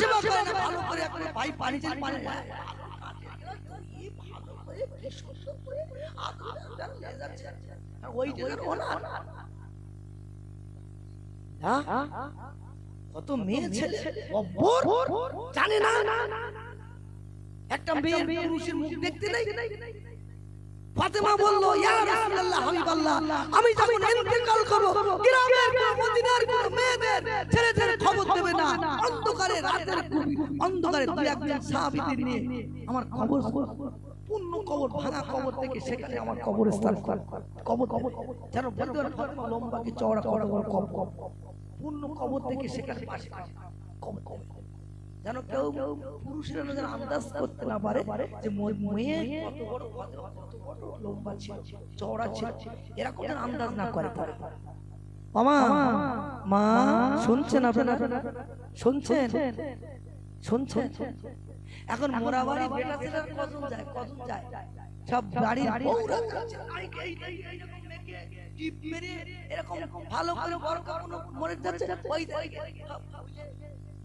সেবা করে না ভালো করে একটা ভাই পানি চাই পানি ভালো করে করে। হ্যাঁ? কত মেয়ে ছেলে জানে না একটা মেয়ের পুরুষের মুখ দেখতে নাই ফাতেমা বলল, ইয়া রাসূলুল্লাহ, হাবিবাল্লাহ, আমি যখন ইন্তেকাল করব, গ্রামের কোন মদিনার কোন মেয়েদের ছেড়ে খবর দেবে না। অন্ধকারে রাতের গভীর অন্ধকারে দুই একজন সাহাবীদের নিয়ে আমার খবর পূর্ণ কবর, ভাঙা কবর থেকে সেখানে আমার কবরস্থান কর। কবর কবর যেন বলতে পারে ফাতেমা লম্বা কি চওড়া কবর কবর। পূর্ণ কবর থেকে সেখানে পাশে কবর কবর। যেন কেউ পুরুষেরা যেন আন্দাজ করতে না পারে যে মেয়ে কত বড় কত বড় লম্বা ছিল, চওড়া ছিল। এরকম যেন আন্দাজ না করে পারে মামা, মা, শুনছেন আপনারা? শুনছেন? শুনছেন? এখন মোরা বাড়ি বেটা ছেলের কজন যায়? কজন যায়? সব বাড়ির বউরা এরকম ভালো করে বড় কোনো মরে যাচ্ছে, ওই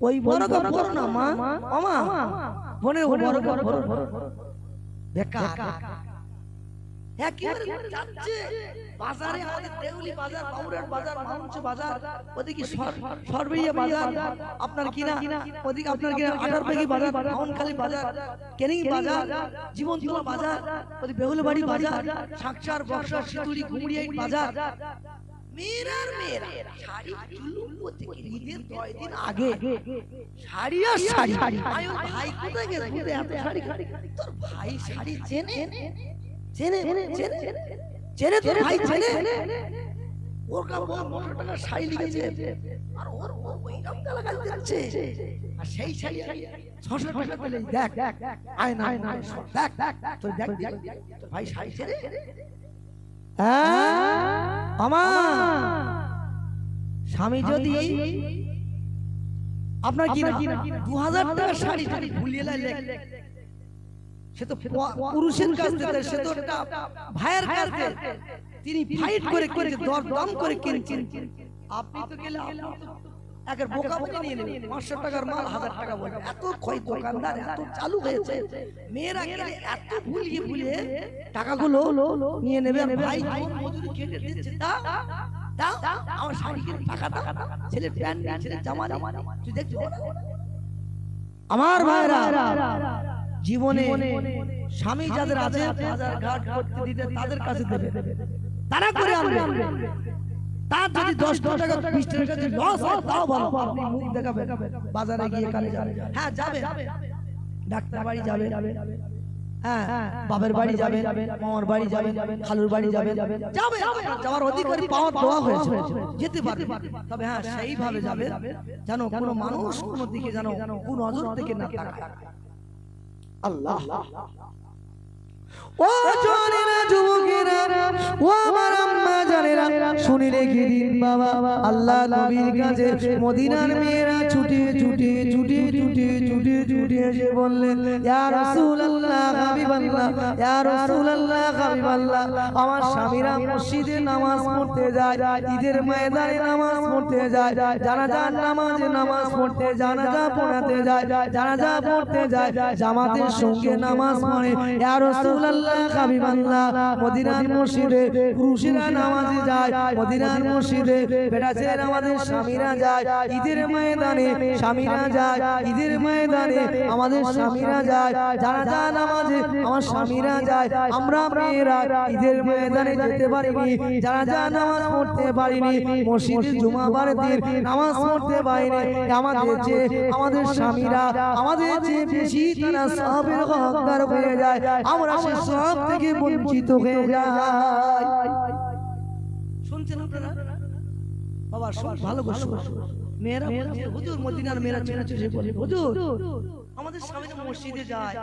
ওই বরকা পড়ো না মা মামা বোনের বরকা পড়ো বেকার একেবারে যাচ্ছে। বাজারে আমাদের দেউলি বাজার বাজার মামুচ বাজার ওদিকে সরবেরিয়া বাজার আপনার কিনা ওদিকে আপনার কিনা আঠারপেগি বাজার মাউনখালী বাজার কেনিং বাজার জীবনতলা বাজার ওদিকে বেহুলবাড়ি বাজার সাকসার বক্সার সিতুড়ি ঘুমড়িয়াই বাজার। মেয়েরার মেয়েরা। শাড়ি চুলুম করতে ঈদের কয় দিন আগে? শাড়ি আর শাড়ি আমি ভাই কোথায় গেছে বুঝে এত শাড়ি তোর ভাই শাড়ি চেনে? চেনে? চেনে চেনে তোর ভাই চেনে। ওর কাছে মোটর টাকা শাড়ি লিখেছে। আর ওর ওই আর সেই শাড়ি ছশো টাকা পেলে দেখ। দেখ। আয় না আয় না দেখ। দেখ। তোর দেখ দেখ। তোর ভাই শাড়ি চেনে? হ্যাঁ? আমা। স্বামী যদি আপনার কি না? দু হাজার টাকার শাড়ি ভুলিয়ে লাইলে সে তো পুরুষের কাছ থেকে সে তো ভাইয়ের কাছ তিনি ফাইট করে করে দর দাম করে কিনছেন আপনি তো গেলে আপনি তো একের বোকা বলে নিয়ে পাঁচশো টাকার মাল হাজার টাকা বলে। এত ক্ষয় দোকানদার এত চালু হয়েছে। মেয়েরা এত ভুলিয়ে ভুলিয়ে টাকাগুলো নিয়ে নেবে। ভাই মজুরি কেটে দিচ্ছে দাও দাও আমার শাড়ি কিনে টাকা দাও ছেলে প্যান্ট ছেলে জামা জামা তুই দেখছ আমার ভাইরা জীবনে স্বামী যাদের আছে বাজার ঘাট করতে দিতে তাদের কাছে দেবে। তারা করে আনবে। তার যদি দশ টাকা বিশ টাকা যদি লস হয় তাও ভালো। আপনি মুখ দেখাবেন বাজারে গিয়ে কালে যাবে। হ্যাঁ যাবে। ডাক্তার বাড়ি যাবে। হ্যাঁ বাবার বাড়ি যাবে মামার বাড়ি যাবে খালুর বাড়ি যাবে। যাবে। যাওয়ার অধিকারী পাওয়ার দেওয়া হয়েছে। যেতে পারবে। তবে হ্যাঁ সেইভাবে যাবে। যেন কোনো মানুষ কোনো দিকে যেন কোন নজর থেকে না তাকায়। আল্লাহ। ও শুনে নামাজ ঈদের ময়দানে নামাজ পড়তে যায় নামাজে নামাজ পড়তে পড়াতে যায় পড়তে যায়, জামাতের সঙ্গে নামাজ পড়ে হাবিবাল্লাহ মদিনার মসজিদে পুরুষেরা নামাজে যায়। মদিনার মসজিদে ছেলেরা আমাদের স্বামীরা যায়। ঈদের ময়দানে স্বামীরা যায়। ঈদের ময়দানে আমাদের স্বামীরা যায়। যারা যা নামাজে আমার স্বামীরা যায়। আমরা মেয়েরা ঈদের ময়দানে যেতে পারিনি। যারা যা নামাজ পড়তে পারিনি, মসজিদে জুমাবার দিন নামাজ পড়তে পারিনি। আমাদের যে আমাদের স্বামীরা, আমাদের যে বেশি তারা সবের হকদার হয়ে যায়। আমরা সে সব থেকে বঞ্চিত হয়ে যাই শুনছেন আপনারা? বাবা শুন ভালো করে মেয়েরা হুজুর মদিনার মেয়েরা ছেড়ে ছেড়ে বলে, হুজুর, আমাদের স্বামীরা মসজিদে যায়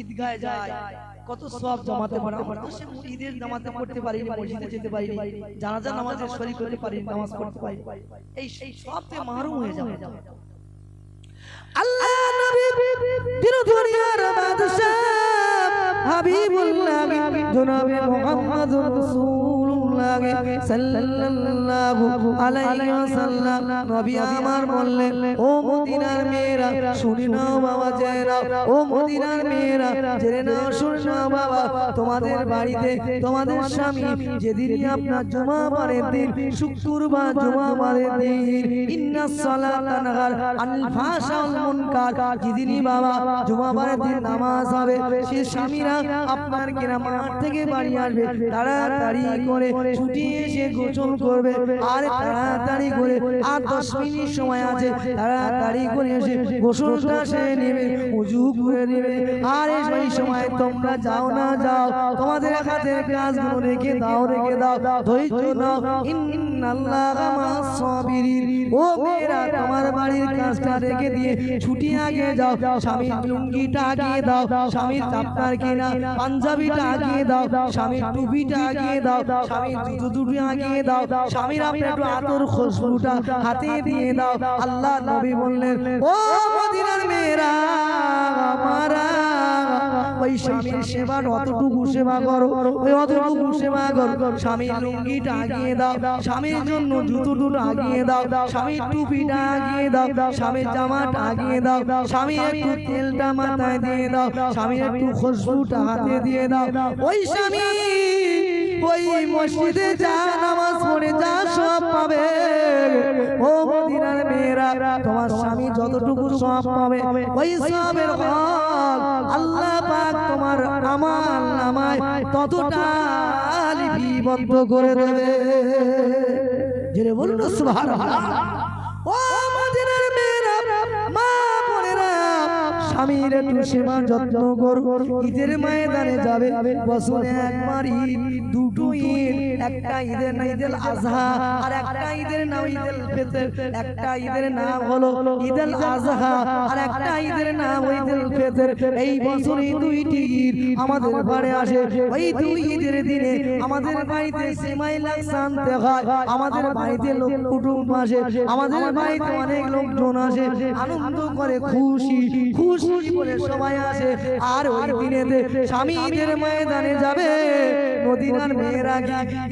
ঈদগায় যায়, কত সব জমাতে পারে আমরা সে ঈদের নামাজে পড়তে পারি মসজিদে যেতে পারি জানাজা নামাজে শরীক করতে পারি নামাজ পড়তে পারি এই সেই সব থেকে মাহরুম হয়ে যাবে। আল্লাহ নবী দিন দুনিয়ার বাদশাহ। হাবিবুল্লাহ জনাবে মুহাম্মদুর রাসূলুল্লাহ সাল্লাল্লাহু আলাইহি ওয়াসাল্লাম। নবী আমার বললেন, ও মদিনার মেয়েরা, শুনে নাও বাবা ও মদিনার মেয়েরা, জেনে নাও, শুনে নাও বাবা। তোমাদের বাড়িতে তোমাদের স্বামী যেদিনই আপনার দিন শুক্রবার দিন ওয়াল মুনকার। যেদিনই বাবা দিন নামাজ হবে, সে স্বামীরা আপনার কিনা মাঠ থেকে বাড়ি আসবে, তাড়াতাড়ি করে ছুটি এসে গোসল করবে। আর তাড়াতাড়ি করে আর দশ মিনিট সময় আছে, তাড়াতাড়ি করে এসে গোসলটা সেরে নেবে, উজু করে নেবে। আর সেই সময় তোমরা যাও না, যাও। তোমাদের হাতের কাজগুলো রেখে দাও রেখে দাও। ধৈর্য দাও ইন্নাল্লাহা মা'আস সাবিরিন ও মেয়েরা, তোমার বাড়ির কাজটা রেখে দিয়ে ছুটি আগে যাও। স্বামীর লুঙ্গিটা আগিয়ে দাও। স্বামীর চাপটার কিনা পাঞ্জাবিটা আগিয়ে দাও। স্বামীর টুপিটা আগিয়ে দাও। স্বামীর জুতো দুটো আগিয়ে দাও স্বামীর আপনার একটু আতর খুশবুটা হাতে দিয়ে দাও। আল্লাহ নবী বললেন ও মদিনার মেয়েরা আমারা ওই স্বামীর সেবার অতটুকু সেবা করো ওই অতটুকু সেবা করো। স্বামীর লুঙ্গিটা আগিয়ে দাও স্বামীর জন্য জুতো দুটো আগিয়ে দাও। স্বামীর টুপিটা আগিয়ে দাও। স্বামীর জামাটা আগিয়ে দাও। স্বামীর একটু তেলটা মাথায় দিয়ে দাও। স্বামীর একটু খুশবুটা হাতে দিয়ে দাও। ওই স্বামী ওই মসজিদে যা নামাজ পড়ে যা সব পাবে। ও মদিনার মেয়েরা, তোমার স্বামী যতটুকু সব পাবে। ওই সবের হক আল্লাহ পাক তোমার আমার নামায় ততটা লিপিবদ্ধ করে দেবে। জেরে বলুন সুবহানাল্লাহ। স্বামীর একটু সেবা যত্ন কর। ঈদের ময়দানে যাবে। বছরে একবার ঈদ দুটো ঈদ। একটা ঈদের না ঈদের আজহা আর একটা ঈদের নাম ঈদের ফিতর একটা ঈদের নাম হলো ঈদের আজহা আর একটা ঈদের নাম ঈদের ফিতর এই বছর এই দুইটি ঈদ আমাদের ঘরে আসে। ওই দুই ঈদের দিনে আমাদের বাড়িতে সেমাই লাক্স আনতে হয়। আমাদের বাড়িতে লোক কুটুম্ব আসে। আমাদের বাড়িতে অনেক লোকজন আসে। আনন্দ করে খুশি খুশি করে সবাই আসে। আর ওই দিনেতে স্বামীদের ময়দানে যাবে। মদিনার মেয়েরা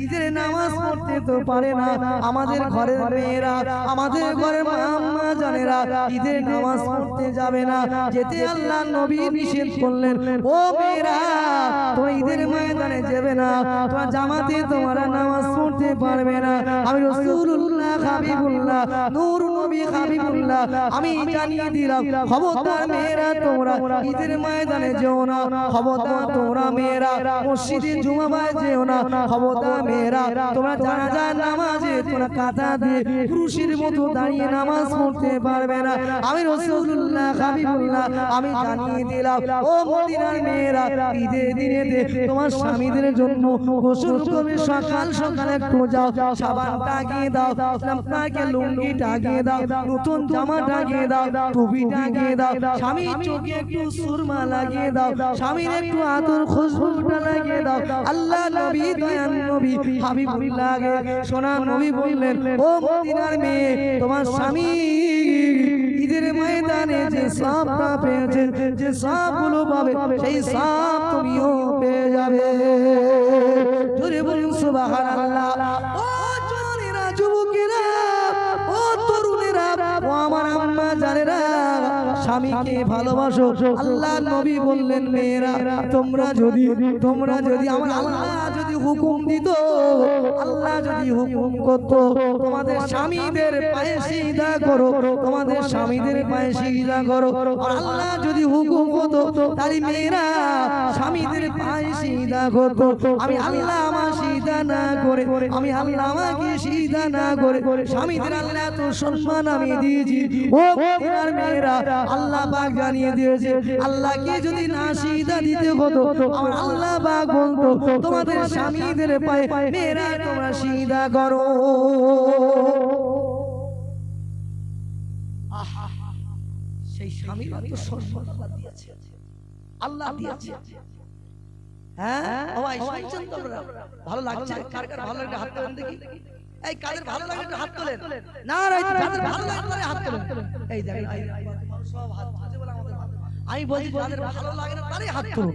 ঈদের নামাজ পড়তে তো পারে না। আমাদের ঘরের মেয়েরা আমাদের ঘরের মাম্মা জানেরা ঈদের নামাজ পড়তে যাবে না। যেতে আল্লাহ নবী নিষেধ করলেন। ও মেয়েরা তোমার ঈদের ময়দানে যাবে না। তোমার জামাতে তোমার নামাজ পড়তে পারবে না। আমি রসুল্লাহ হাবিবুল্লাহ আমি তোমরা স্বামীদের জন্য সকাল সকাল একটু যাও সাবানটা গিয়ে দাও আপনাকে লুঙ্গিটা গিয়ে দাও নতুন জামাটা গিয়ে দাও টুপিটা গিয়ে দাও স্বামীর চোখে একটু সুরমা লাগিয়ে দাও স্বামীর একটু আতর খুশবুটা লাগিয়ে দাও আল্লাহ নবী দয়ান নবী হাবিবুল্লাহ সোনা নবী বললেন ও মদিনার মেয়ে তোমার স্বামী ঈদের ময়দানে যে সাপটা পেয়েছে যে সাপগুলো পাবে সেই সাপ তুমিও পেয়ে যাবে। জোরে বলুন সুবহানাল্লাহ। আমার আম্মা জানেরা, স্বামীকে ভালোবাসো। আল্লাহ নবী বললেন, মেয়েরা, তোমরা যদি তোমরা যদি আমার আল্লাহ হুকুম দিত। আল্লাহ যদি হুকুম করত, তোমাদের স্বামীদের পায়ে সিজদা করো, তোমাদের স্বামীদের পায়ে সিজদা করো। আল্লাহ যদি হুকুম হতো তাহলে মেয়েরা স্বামীদের পায়ে সিজদা করতো। আমি আল্লাহ আমার সিজদা না করে, আমি আল্লাহ আমাকে সিজদা না করে, স্বামীদের আল্লাহ তো সম্মান আমি দিয়েছি। ও মদিনার মেয়েরা, আল্লাহ পাক জানিয়ে দিয়েছে, আল্লাহকে যদি না সিজদা দিতে হতো, আমার আল্লাহ পাক বলতো, তোমাদের স্বামীদের পায়ে মেয়েরা তোমরা সিজদা করো। স্বামীর তো সম্মান আল্লাহ দিয়েছে। আল্লাহ দিয়েছে। হ্যাঁ? তো ভালো লাগছে? এই ভালো হাত না ভালো হাত হাত আমি বলছি ভালো লাগে না, তারাই হাত তুলুন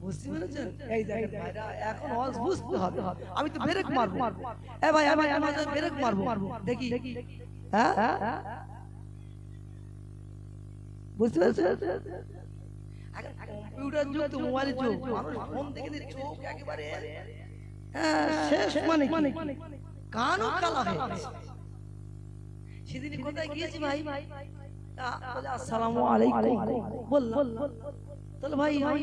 বুঝতে পেরেছেন এই দেখেন ভাইরা এখন ওয়াজ বুঝতে হবে। আমি তো ব্রেক মারবো। এ ভাই আমি আমি ব্রেক মারবো। দেখি। হ্যাঁ? বুঝতে পেরেছেন? কম্পিউটার যুগ তো মোবাইলের যুগ। মানুষ ফোন দেখে দিয়ে চোখ একেবারে হ্যাঁ, শেষ মানে কানও কালা হয়ে। সেদিন কোথায় গিয়েছি ভাই? বলে, আসসালামু আলাইকুম বললাম। তাহলে ভাই আমি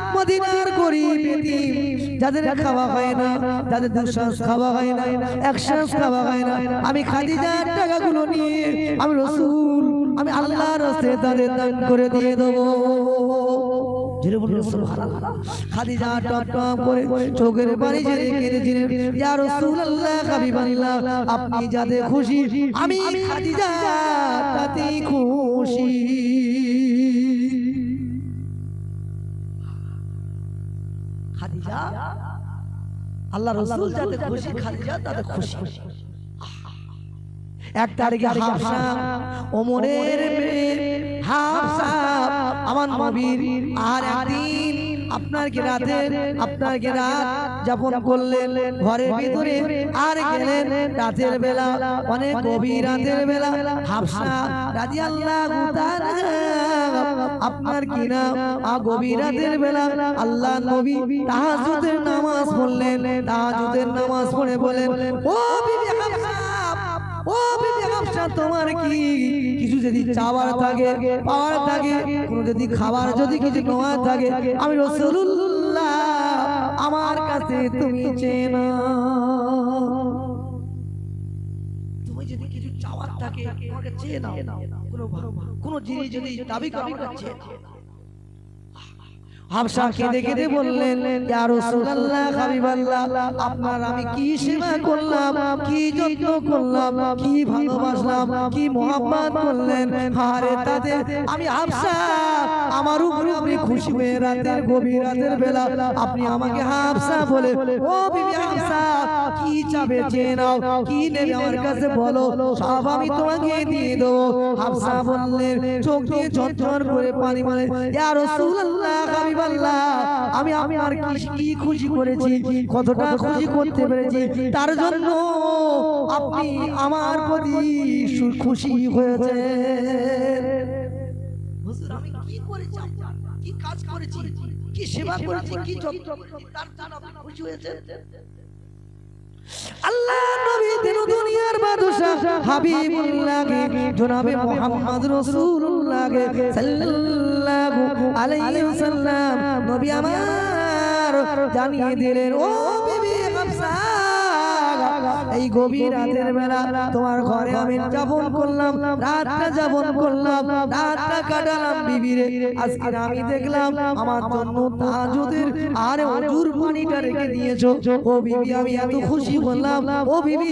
মদিনার গরিব যাদের খাওয়া হয় না যাদের দুঃশ্বাস খাওয়া হয় না একশ্বাস খাওয়া হয় না। আমি খাদিজার টাকাগুলো নিয়ে আমি রসুল আমি আল্লাহর রাস্তায় তাদের দান করে দিয়ে দেবো। জোরে বলুন সুবহানাল্লাহ। খাদিজা টপ টপ করে চোখের পানি ছেড়ে কেঁদেছিলেন ইয়া রাসূলুল্লাহ হাবিবাল্লাহ আপনি যাতে খুশি আমি খাদিজা খুশি। খাদিজা আল্লাহ রসুল যাতে খুশি খাদিজা তাতে খুশি। এক তারিখে হাফসা ওমরের মেয়ে হাফসা আমার নবীর। আর একদিন আপনার কি রাতে আপনার কি রাত যাপন করলেন ঘরের ভিতরে। আর গেলেন রাতের বেলা অনেক গভীর রাতের বেলা। হাফসা রাদিয়াল্লাহু তাআলা আপনার কি না আ গভীর রাতের বেলা আল্লাহ নবী তাহাজ্জুদের নামাজ পড়লেন তাহাজ্জুদের নামাজ পড়ে বলেন ও বিবি ও বিবি হাফসা তোমার কি? কিছু যদি চাওয়ার থাকে পাওয়ার থাকে কোনো যদি খাবার যদি কিছু নেওয়ার থাকে আমি রাসূলুল্লাহ আমার কাছে তুমি চেনা তুমি যদি কিছু চাওয়ার থাকে তোমাকে চেয়ে নাও। কোনো জিনিস যদি দাবি করা করছে। হাফসা কেঁদে কেঁদে বললেন ইয়া রাসূলুল্লাহ হাবিবাল্লাহ আপনার আমি কি সেবা করলাম কি যত্ন করলাম কি ভালোবাসলাম কি মোহাম্মত করলেন? আরে তাতে আমি হাফসা আমার উপরে আপনি খুশি হয়ে রাতের গভীর রাতের বেলা আপনি আমাকে হাফসা বলে ও বিবি হাফসা কি চাবে চেয়ে নাও কি নেবে আমার কাছে বলো সব আমি তোমাকে দিয়ে দেবো। হাফসা বললেন চোখ দিয়ে ঝরঝর করে পানি মানে ইয়া রাসূলুল্লাহ হাবিবাল্লাহ আমি আপনার কি কি খুশি করেছি কতটা খুশি করতে পেরেছি তার জন্য আপনি আমার প্রতি খুশি হয়েছে আমি কি করেছি কি কাজ করেছি? কি সেবা করেছি? কি যত্ন করেছি? তার জন্য আপনি খুশি হয়েছেন? আল্লাহ নবী দিন দুনিয়ার হাবিবুল্লাহ জনাবে মুহাম্মদ রাসূলুল্লাহ সাল্লাল্লাহু আলাইহি ওয়াসাল্লাম। নবী আমার জানিয়ে দিলেন ও এই গভীর রাতের বেলা তোমার ঘরে আমি যাপন করলাম, রাতটা যাপন করলাম, রাতটা কাটালাম বিবিরে। আজকে আমি দেখলাম আমার জন্য তাজুদের আর অজুর পানিটা রেখে দিয়েছ। ও বিবি, আমি এত খুশি হলাম। ও বিবি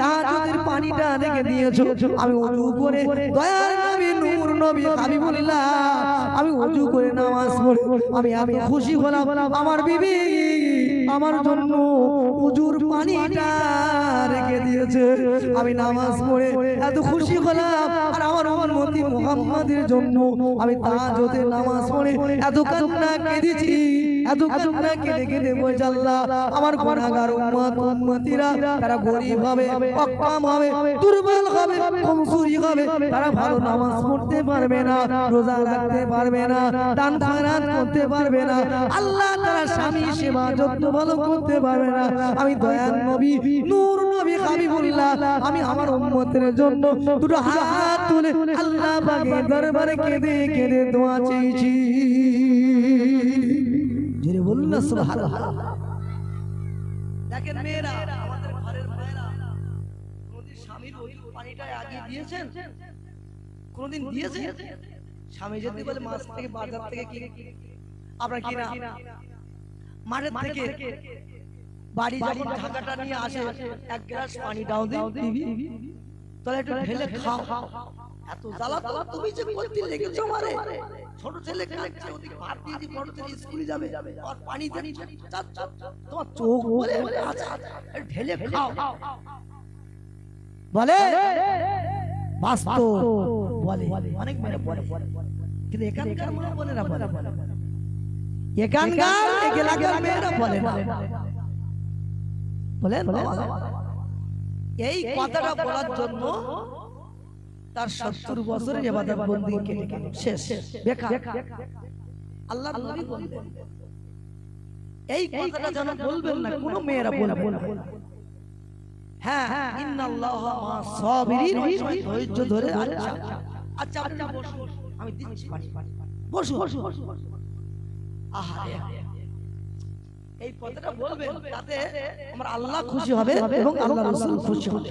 তাজুদের পানিটা রেখে দিয়েছ। আমি অজু করে দয়ার নবী, নূর নবী, হাবিবুল্লাহ, আমি অজু করে নামাজ পড়ে আমি এত খুশি হলাম। আমার বিবি, আমার জন্য উজুর পানিটা রেখে দিয়েছে। আমি নামাজ পড়ে এত খুশি হলাম। আর আমার মতি মোহাম্মদের জন্য আমি তাহাজ্জুদে নামাজ পড়ে এত কান্না কেঁদেছি। কেঁদে আল্লাহ, আমার তারা ভালো পারবে না পারবে না আল্লাহ স্বামী সেবা যত্ন ভালো করতে পারবে না। আমি দয়াল নবী, নূর নবী আমি আমার উম্মতের জন্য দুটো হাত তুলে আল্লাহ দরবারে কেঁদে কেঁদে দোয়া চেয়েছি। বলুন না সুবহানাল্লাহ। দেখেন মেয়েরা আমাদের ঘরের মায়েরা কোনদিন স্বামীর ওজুর পানিটা আগে দিয়েছেন? কোনদিন দিয়েছে স্বামী যদি বলে মাছ থেকে বাজার থেকে কি আপনার কি না মাঠের থেকে। বাড়ি যখন ঢাকাটা নিয়ে আসে এক গ্লাস পানি দাও দিবি তাহলে একটু ঢেলে খাও। এত জ্বালা তো তুমি যে করতে লেগেছো আমারে ছোট ছেলে কাঁদছে ওদিকে ভাত দিয়ে দি বড় ছেলে স্কুলে যাবে আর পানি দিয়ে তোমার চোখ বলে বলে একটু ঢেলে খাও। বলে? বাস্তব বলে। অনেক মেয়েরা বলে। কিন্তু এখানকার মা বলে এখানকার এলাকার মেয়েরা বলে না। বলেন এই কথাটা বলার জন্য তার সত্তর বছরের এবাদত বন্দি কেটে গেল। শেষ। বেকার। আল্লাহ নবী বললেন এই কথাটা যেন বলবেন না কোনো মেয়েরা বলবে না। হ্যাঁ ইন্নাল্লাহ মা সাবিরিন ধৈর্য ধরে আচ্ছা। আচ্ছা। আপনি বসুন। আমি দিচ্ছি। পানি বসুন। আহারে এই কথাটা বলবেন তাতে আমার আল্লাহ খুশি হবে এবং আল্লাহ রাসূল খুশি হবে।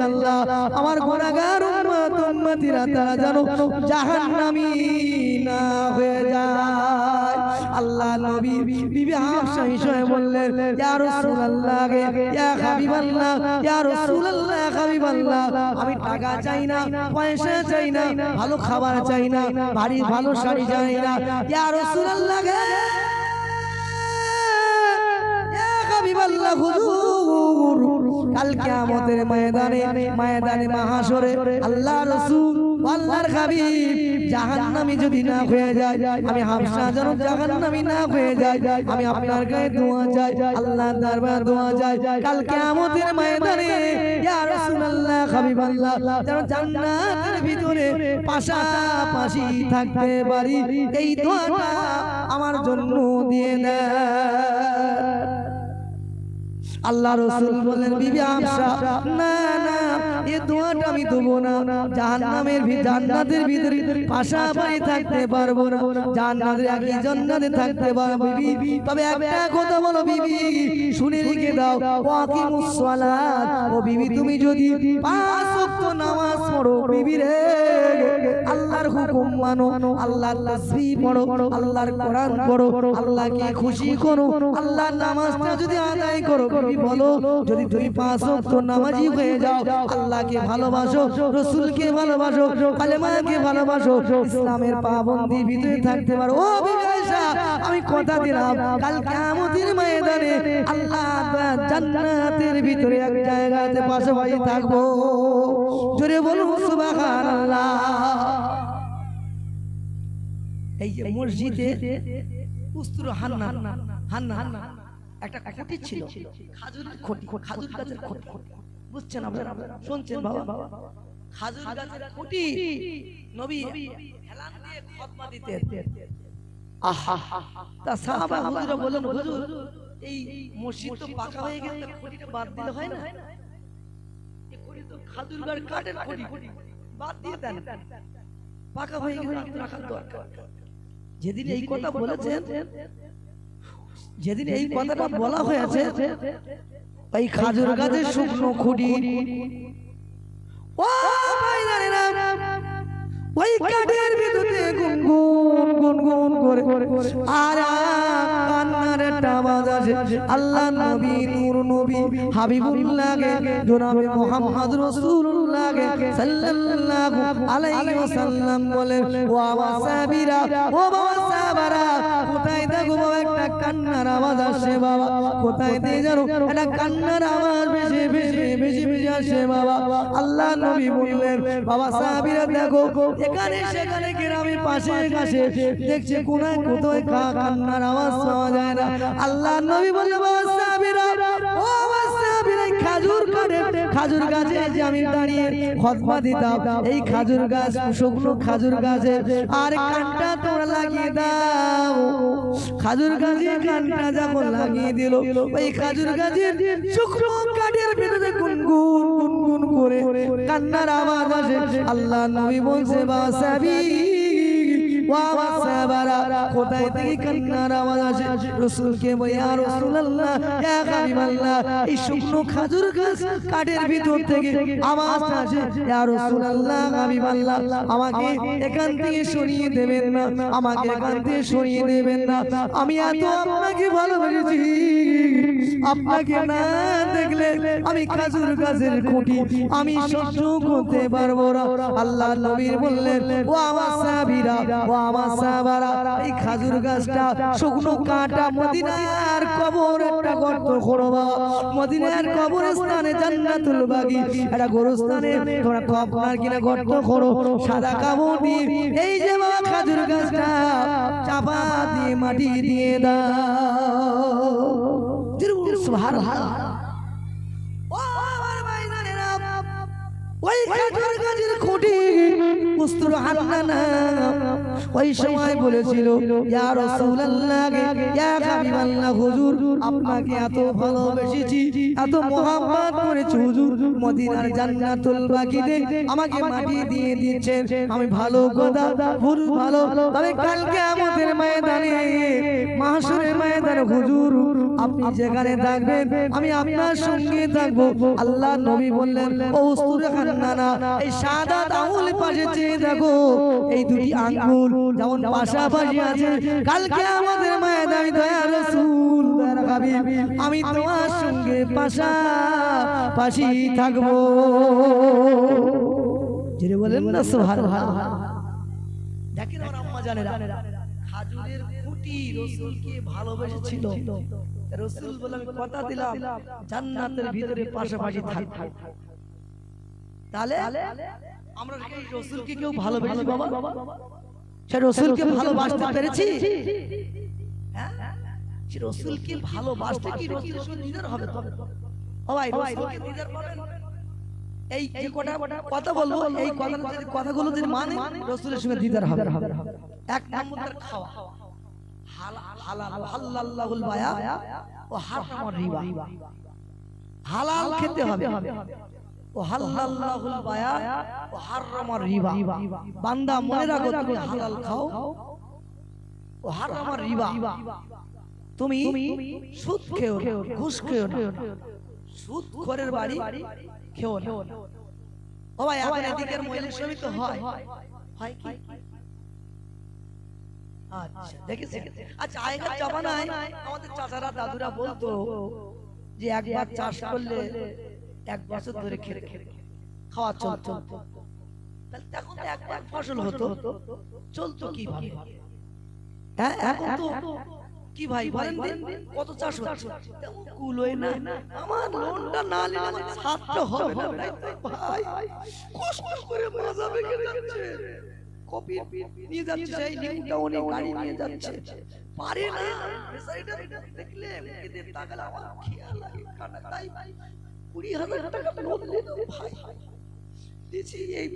আল্লাহ আমার গুনাহগার উম্মত, উম্মতিরা তারা যেন জাহান্নামী না হয়ে যায়। আল্লাহ নবী বিবি হাফসা হিসেবে বললেন, ইয়া রাসূলুল্লাহ ইয়া হাবিবাল্লাহ, ইয়া রাসূলুল্লাহ হাবিবাল্লাহ, আমি টাকা চাই না, পয়সা চাই না, ভালো খাবার চাই না বাড়ি ভালো শাড়ি চাই না। ইয়া রাসূলুল্লাহ ইয়া হাবিবাল্লাহ হুজুর কাল কিয়ামতের ময়দানে ময়দানে মাহাশরে আল্লাহ রাসূল আল্লাহর হাবিব জাহান্নামী যদি না হয়ে যায় আমি যেন জাহান্নামী না হয়ে যায় আমি আপনার গায়ে দোয়া চাই আল্লাহর দরবার দোয়া চাই কাল কিয়ামতের ময়দানে ইয়া রাসূলুল্লাহ হাবিবাল্লাহ যেন জান্নাতের ভিতরে পাশাপাশি থাকতে পারি এই দোয়াটা আমার জন্য দিয়ে দেয় আল্লাহ রসুল বলেন বিবি আফসা না না, এ দোয়াটা আমি দেবো না। জাহান্নামের ভি জান্নাতের ভিতরে পাশাপাশি থাকতে পারব না। জান্নাতের একই জান্নাতে থাকতে পারব, বিবি। তবে একটা কথা বলো, বিবি, শুনে রেখে দাও। ওয়াকিমুস সালাত। ও বিবি, তুমি যদি পাঁচ ওয়াক্ত নামাজ পড়ো, বিবি রে, আল্লাহর হুকুম মানো, আল্লাহর তাসবিহ পড়ো, আল্লাহর কোরআন পড়ো, আল্লাহকে খুশি করো, আল্লাহর নামাজটা যদি আদায় করো বিবি বলো, যদি তুমি পাঁচ ওয়াক্ত নামাজি হয়ে যাও, আল্লাহকে ভালোবাসো, রাসূলকে ভালোবাসো, কালেমাকে ভালোবাসো, ইসলামের পাবন্দি ভিতরে থাকতে পারো। ও আমি কথা দিলাম, কাল কিয়ামতের ময়দানে আল্লাহ জান্নাতের ভিতরে এক জায়গাতে পাশাপাশি থাকব। জোরে বলুন, সুবহানাল্লাহ। এই যে মসজিদে উস্তুর হান্না হান্না হান্না একটা খুঁটি ছিল। খাজুরের খুঁটি খাজুর গাছের খুঁটি। বুঝছেন আপনারা? শুনছেন বাবা? খাজুর গাছের খুঁটি। নবী হেলান দিয়ে খতমা দিতেন। আহা। তা সাহাবা হুজুরা বলেন হুজুর এই মসজিদ তো পাকা হয়ে গেছে খুঁটিটা বাদ দিলে হয় না? এই খুঁটি তো খাজুর গাছ কাঠের খুঁটি বাদ দিয়ে দেন। পাকা হয়ে গেলে রাখার দরকার। যেদিন এই কথা বলেছেন যেদিন এই কথাটা বলা হয়েছে ওই খাজুর গাছের শুকনো খুঁটি ও ভাইজানেরা, ওই কাঠের ভিতরে গুনগুন গুনগুন করে আর কান্নার একটা আওয়াজ আসে আল্লাহ নবী নূর নবী হাবিবুল্লাহকে জনাবে মুহাম্মদ রাসূলুল্লাহকে সাল্লাল্লাহু আলাইহি ওয়াসাল্লাম বলে ও বাবা কোথায় দেখো একটা কান্নার আওয়াজ আসে বাবা। কোথায় দিয়ে জানো? একটা কান্নার আওয়াজ বেশি বেশি বেশি বেশি আসে বাবা। আল্লাহ নবী বললেন, বাবা, সাহাবীরা দেখো, এখানে, সেখানে গ্রামে পাশে কাছে দেখছে কোনায়, কোথায় কান্নার আওয়াজ পাওয়া যায় না। আল্লাহ নবী বললেন, বাবা, সাহাবীরা, ও খাজুর কাটে খাজুর গাছে যে আমি দাঁড়িয়ে খতমা দিতাম। এই খাজুর গাছ, শুকনো খাজুর গাছে আর কানটা তোমরা লাগিয়ে দাও। খাজুর গাছে কানটা যখন লাগিয়ে দিল, ওই খাজুর গাছের শুকনো কাঠের ভেতরে গুনগুন গুনগুন করে কান্নার আওয়াজ আসে। আল্লাহ নবী বলছে শুকনো আমাকে এখান থেকে সরিয়ে দেবেন না, আমাকে এখান থেকে সরিয়ে দেবেন না। আমি এত আপনাকে ভালোবেসেছি। আপনাকে না দেখলে আমি খাজুর গাছের খুঁটি, আমি সহ্য করতে পারব না। আল্লাহ নবীর বললেন, ও আমার সাহাবীরা, ও আমার সাহাবারা, এই খাজুর গাছটা, শুকনো কাঁটা, মদিনার কবর একটা গর্ত করো বাবা মদিনার কবরস্থানে জান্নাতুল বাগি, একটা গোরস্থানে তোমরা কবর কিনা গর্ত সাদা কাপড় এই যে বাবা খাজুর গাছটা, চাপা মাটি দিয়ে দাও। ওই খাজুর গাছের খুঁটি, উস্তুর ওই সময় বলেছিল আপনাকে এত ভালোবেসেছি, এত করেছি, হুজুর, মদিনার জান্নাতুল আমাকে মাটি দিয়ে আমি ভালো কথা, ভুল ভালো, তবে কালকে আমাদের ময়দানে ময়দানে, হুজুর, আপনি যেখানে থাকবেন, আমি আপনার সঙ্গে থাকব। আল্লাহ নবী বললেন, ও এই সাদা আঙুল পাশে চেয়ে দেখো, এই দুটি আঙ্গুল যেমন পাশাপাশি আছে কালকে আমাদের মায়ের আমি দয়া রসুল। আমি তোমার সঙ্গে পাশাপাশি থাকব। যেটা বলেন না সোহার দেখেন আমার আম্মা জানেরা খাজুরের খুঁটি রসুলকে ভালোবেসেছিল। রসুল বলে আমি কথা দিলাম জান্নাতের ভিতরে পাশাপাশি থাকব। তাহলে আমরা রসুলকে কেউ ভালোবেসেছি বাবা? সে রসুলকে ভালোবাসতে পেরেছি? হ্যাঁ? রসুলকে ভালোবাসতে কি রসুলের সঙ্গে হবে ও ভাই রসুলকে দিদার পাবেন? এই কথা বলব এই কথা যদি কথাগুলো যদি মানে রসুলের সঙ্গে দিদার হবে। এক নম্বর খাওয়া। হালাল হালাল বায়া ও হারামার রিবা। হালাল খেতে হবে। বান্দা মনে রাখো তুমি হালাল খাও ও হারামার রিবা। তুমি সুদ খেও ঘুষ খেও সুদ খোরের বাড়ি খেও না। ও ভাই এখন এদিকের মহিলা সবই তো হয়। হয়। কি? আচ্ছা দেখেছি আচ্ছা আগেকার জমানায় আমাদের চাচারা দাদুরা বলতো যে একবার চাষ করলে এক বছর ধরে খেতে খেতে খাওয়া চলতো। তাহলে তখন একবার ফসল হতো। চলতো কীভাবে? হ্যাঁ এখন তো কি ভাই বলেন কত চাষ হচ্ছে? তেমন কুলোয় না। আমার লোনটা না নিলে আমার ছাদটা হবে না ভাই। কষ্ট করে মাজা বেঁকে কপি নিয়ে যাচ্ছে সেই অনেক গাড়ি নিয়ে যাচ্ছে। পারে না। দেখলে এদের তাকালে আমার খেয়াল লাগে। কাটা তাই কুড়ি হাজার টাকা নোট ভাই। দিছি এই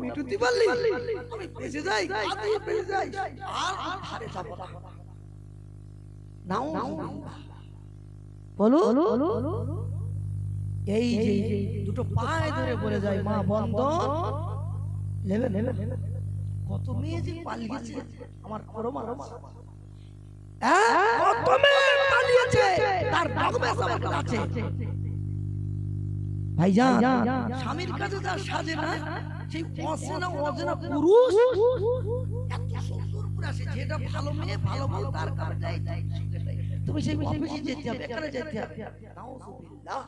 মিটুতে পারলি। আমি বেঁচে যাই আদি বেঁচে যাই। আর আর ধারে যাব না। নাও বলো। এই যে দুটো পায়ে ধরে বলে যায় মা বন্ধন। নেবে নেবে কত মেয়ে যে পালিয়েছে আমার করো মা হ্যাঁ? কত মেয়ে? পালিয়েছে তার ডকুমেন্টস আমার কাছে আছে ভাইজান, স্বামীর কাছে যা সাজে না, সেই অচেনা অচেনা পুরুষ, এত সুন্দর করে আসে, যেটা ভালো মেয়ে, ভালো ভালো তার কাছে তুমি সেই অফিসে যেতে হবে, এখানে যেতে হবে। নাউজুবিল্লাহ।